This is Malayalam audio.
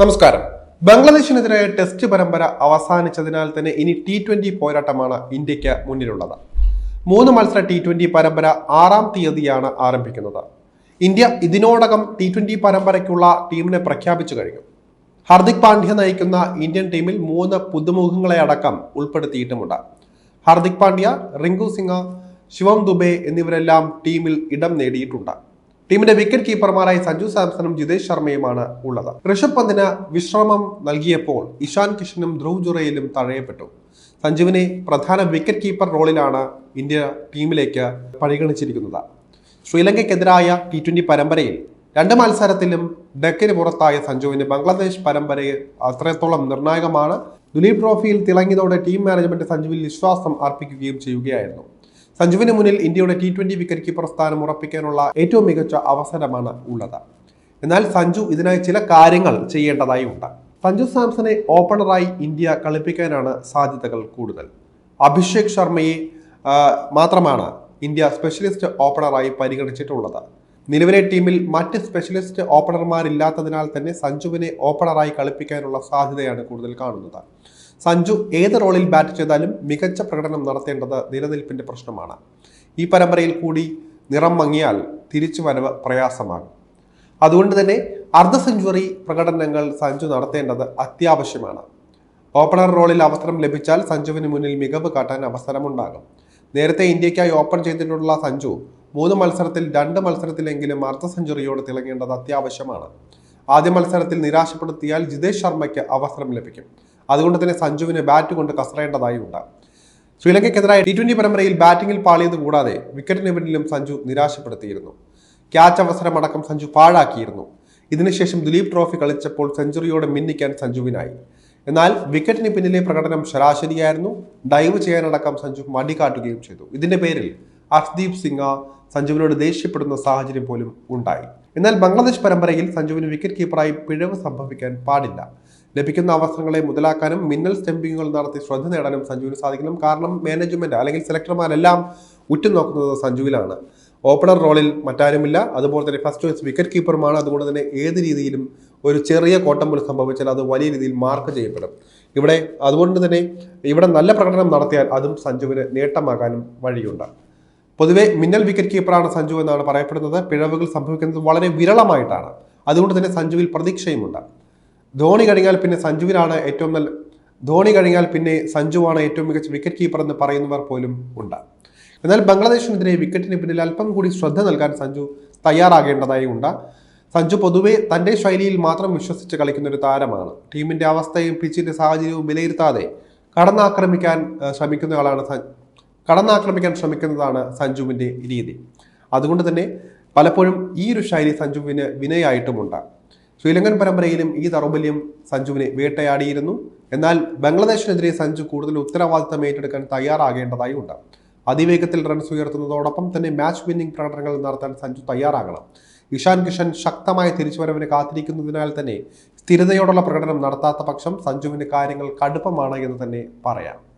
നമസ്കാരം. ബംഗ്ലാദേശിനെതിരെ ടെസ്റ്റ് പരമ്പര അവസാനിച്ചതിനാൽ തന്നെ ഇനി ടി ട്വന്റി പോരാട്ടമാണ് ഇന്ത്യയ്ക്ക് മുന്നിലുള്ളത്. മൂന്ന് മത്സര ടി ട്വന്റി പരമ്പര ആറാം തീയതിയാണ് ആരംഭിക്കുന്നത്. ഇന്ത്യ ഇതിനോടകം ടി ട്വന്റി പരമ്പരയ്ക്കുള്ള ടീമിനെ പ്രഖ്യാപിച്ചു കഴിഞ്ഞു. ഹർദിക് പാണ്ഡ്യ നയിക്കുന്ന ഇന്ത്യൻ ടീമിൽ മൂന്ന് പുതുമുഖങ്ങളെ അടക്കം ഉൾപ്പെടുത്തിയിട്ടുമുണ്ട്. ഹർദിക് പാണ്ഡ്യ റിങ്കു സിംഗ ശിവം ദുബെ എന്നിവരെല്ലാം ടീമിൽ ഇടം നേടിയിട്ടുണ്ട്. ടീമിന്റെ വിക്കറ്റ് കീപ്പർമാരായി സഞ്ജു സാംസണും ജിതേഷ് ശർമ്മയുമാണ് ഉള്ളത്. ഋഷഭ് പന്തിന് വിശ്രമം നൽകിയപ്പോൾ ഇഷാൻ കിഷനും ധ്രുവ് ജുറയിലും തഴയപ്പെട്ടു. സഞ്ജുവിനെ പ്രധാന വിക്കറ്റ് കീപ്പർ റോളിലാണ് ഇന്ത്യ ടീമിലേക്ക് പരിഗണിച്ചിരിക്കുന്നത്. ശ്രീലങ്കയ്ക്കെതിരായ ടി ട്വന്റി പരമ്പരയിൽ രണ്ട് മത്സരത്തിലും ഡക്കിന് പുറത്തായ സഞ്ജുവിന് ബംഗ്ലാദേശ് പരമ്പരയെ അത്രത്തോളം നിർണായകമാണ്. ദുലീപ് ട്രോഫിയിൽ തിളങ്ങിയതോടെ ടീം മാനേജ്മെന്റ് സഞ്ജുവിൽ വിശ്വാസം അർപ്പിക്കുകയും ചെയ്യുകയായിരുന്നു. സഞ്ജുവിന് മുന്നിൽ ഇന്ത്യയുടെ ടി ട്വന്റി വിക്കറ്റ് കീപ്പർ സ്ഥാനം ഉറപ്പിക്കാനുള്ള ഏറ്റവും മികച്ച അവസരമാണ് ഉള്ളത്. എന്നാൽ സഞ്ജു ഇതിനായി ചില കാര്യങ്ങൾ ചെയ്യേണ്ടതായി ഉണ്ട്. സഞ്ജു സാംസണെ ഓപ്പണറായി ഇന്ത്യ കളിപ്പിക്കാനാണ് സാധ്യതകൾ കൂടുതൽ. അഭിഷേക് ശർമ്മയെ മാത്രമാണ് ഇന്ത്യ സ്പെഷ്യലിസ്റ്റ് ഓപ്പണറായി പരിഗണിച്ചിട്ടുള്ളത്. നിലവിലെ ടീമിൽ മറ്റ് സ്പെഷ്യലിസ്റ്റ് ഓപ്പണർമാരില്ലാത്തതിനാൽ തന്നെ സഞ്ജുവിനെ ഓപ്പണറായി കളിപ്പിക്കാനുള്ള സാധ്യതയാണ് കൂടുതൽ കാണുന്നത്. സഞ്ജു ഏത് റോളിൽ ബാറ്റ് ചെയ്താലും മികച്ച പ്രകടനം നടത്തേണ്ടത് നിലനിൽപ്പിന്റെ പ്രശ്നമാണ്. ഈ പരമ്പരയിൽ കൂടി നിറം മങ്ങിയാൽ തിരിച്ചു വരവ് പ്രയാസമാകും. അതുകൊണ്ട് തന്നെ അർദ്ധ സെഞ്ചുറി പ്രകടനങ്ങൾ സഞ്ജു നടത്തേണ്ടത് അത്യാവശ്യമാണ്. ഓപ്പണർ റോളിൽ അവസരം ലഭിച്ചാൽ സഞ്ജുവിന് മുന്നിൽ മികവ് കാട്ടാൻ അവസരമുണ്ടാകും. നേരത്തെ ഇന്ത്യക്കായി ഓപ്പൺ ചെയ്തിട്ടുള്ള സഞ്ജു മൂന്ന് മത്സരത്തിൽ രണ്ട് മത്സരത്തിലെങ്കിലും അർദ്ധ സെഞ്ചുറിയോട് തിളങ്ങേണ്ടത് അത്യാവശ്യമാണ്. ആദ്യ മത്സരത്തിൽ നിരാശപ്പെടുത്തിയാൽ ജിതേഷ് ശർമ്മയ്ക്ക് അവസരം ലഭിക്കും. അതുകൊണ്ട് തന്നെ സഞ്ജുവിന് ബാറ്റ് കൊണ്ട് കസറേണ്ടതായി ഉണ്ട്. ശ്രീലങ്കയ്ക്കെതിരായ ടി ട്വന്റി പരമ്പരയിൽ ബാറ്റിംഗിൽ പാളിയത് കൂടാതെ വിക്കറ്റിന് പിന്നിലും സഞ്ജു നിരാശപ്പെടുത്തിയിരുന്നു. ക്യാച്ച് അവസരമടക്കം സഞ്ജു പാഴാക്കിയിരുന്നു. ഇതിനുശേഷം ദിലീപ് ട്രോഫി കളിച്ചപ്പോൾ സെഞ്ചുറിയോടെ മിന്നിക്കാൻ സഞ്ജുവിനായി. എന്നാൽ വിക്കറ്റിന് പിന്നിലെ പ്രകടനം ശരാശരിയായിരുന്നു. ഡൈവ് ചെയ്യാനടക്കം സഞ്ജു മടികാട്ടുകയും ചെയ്തു. ഇതിന്റെ പേരിൽ ഹർദീപ് സിംഗ് സഞ്ജുവിനോട് ദേഷ്യപ്പെടുന്ന സാഹചര്യം പോലും ഉണ്ടായി. എന്നാൽ ബംഗ്ലാദേശ് പരമ്പരയിൽ സഞ്ജുവിന് വിക്കറ്റ് കീപ്പറായി പിഴവ് സംഭവിക്കാൻ പാടില്ല. ലഭിക്കുന്ന അവസരങ്ങളെ മുതലാക്കാനും മിന്നൽ സ്റ്റംപിങ്ങുകൾ നടത്തി ശ്രദ്ധ നേടാനും സഞ്ജുവിന് സാധിക്കണം. കാരണം മാനേജ്മെന്റ് അല്ലെങ്കിൽ സെലക്ടർമാരെല്ലാം ഉറ്റുനോക്കുന്നത് സഞ്ജുവിലാണ്. ഓപ്പണർ റോളിൽ മറ്റാരുമില്ല. അതുപോലെ തന്നെ ഫസ്റ്റ് ചോയ്സ് വിക്കറ്റ് കീപ്പറുമാണ് അതുകൊണ്ട് തന്നെ ഏത് രീതിയിലും ഒരു ചെറിയ കോട്ടം പോലും സംഭവിച്ചാൽ അത് വലിയ രീതിയിൽ മാർക്ക് ചെയ്യപ്പെടും. ഇവിടെ അതുകൊണ്ട് തന്നെ ഇവിടെ നല്ല പ്രകടനം നടത്തിയാൽ അതും സഞ്ജുവിന് നേട്ടമാകാനും വഴിയുണ്ട്. പൊതുവെ മിന്നൽ വിക്കറ്റ് കീപ്പറാണ് സഞ്ജു എന്നാണ് പറയപ്പെടുന്നത്. പിഴവുകൾ സംഭവിക്കുന്നത് വളരെ വിരളമായിട്ടാണ്. അതുകൊണ്ട് തന്നെ സഞ്ജുവിൽ പ്രതീക്ഷയുമുണ്ട്. ധോണി കഴിഞ്ഞാൽ പിന്നെ സഞ്ജുവിനാണ് ഏറ്റവും നല്ല ധോണി കഴിഞ്ഞാൽ പിന്നെ സഞ്ജുവാണ് ഏറ്റവും മികച്ച വിക്കറ്റ് കീപ്പർ എന്ന് പറയുന്നവർ പോലും ഉണ്ട്. എന്നാൽ ബംഗ്ലാദേശിനെതിരെ വിക്കറ്റിന് പിന്നിൽ അല്പം കൂടി ശ്രദ്ധ നൽകാൻ സഞ്ജു തയ്യാറാകേണ്ടതായി ഉണ്ട്. സഞ്ജു പൊതുവെ തന്റെ ശൈലിയിൽ മാത്രം വിശ്വസിച്ച് കളിക്കുന്ന ഒരു താരമാണ്. ടീമിന്റെ അവസ്ഥയും പിച്ചിന്റെ സാഹചര്യവും വിലയിരുത്താതെ കടന്നാക്രമിക്കാൻ ശ്രമിക്കുന്ന ശ്രമിക്കുന്നയാളാണ് കടന്നാക്രമിക്കാൻ ശ്രമിക്കുന്നതാണ് സഞ്ജുവിന്റെ രീതി. അതുകൊണ്ട് തന്നെ പലപ്പോഴും ഈ ഒരു ശൈലി സഞ്ജുവിന് വിനയായിട്ടുമുണ്ട്. ശ്രീലങ്കൻ പരമ്പരയിലും ഈ ദൗർബല്യം സഞ്ജുവിനെ വേട്ടയാടിയിരുന്നു. എന്നാൽ ബംഗ്ലാദേശിനെതിരെ സഞ്ജു കൂടുതൽ ഉത്തരവാദിത്തം ഏറ്റെടുക്കാൻ തയ്യാറാകേണ്ടതായി ഉണ്ട്. അതിവേഗത്തിൽ റൺസ് ഉയർത്തുന്നതോടൊപ്പം തന്നെ മാച്ച് വിന്നിംഗ് പ്രകടനങ്ങൾ നടത്താൻ സഞ്ജു തയ്യാറാകണം. ഇഷാൻ കിഷൻ ശക്തമായ തിരിച്ചുവരവിന് കാത്തിരിക്കുന്നതിനാൽ തന്നെ സ്ഥിരതയോടുള്ള പ്രകടനം നടത്താത്ത പക്ഷം സഞ്ജുവിന്റെ കാര്യങ്ങൾ കടുപ്പമാണ് എന്ന് തന്നെ പറയാം.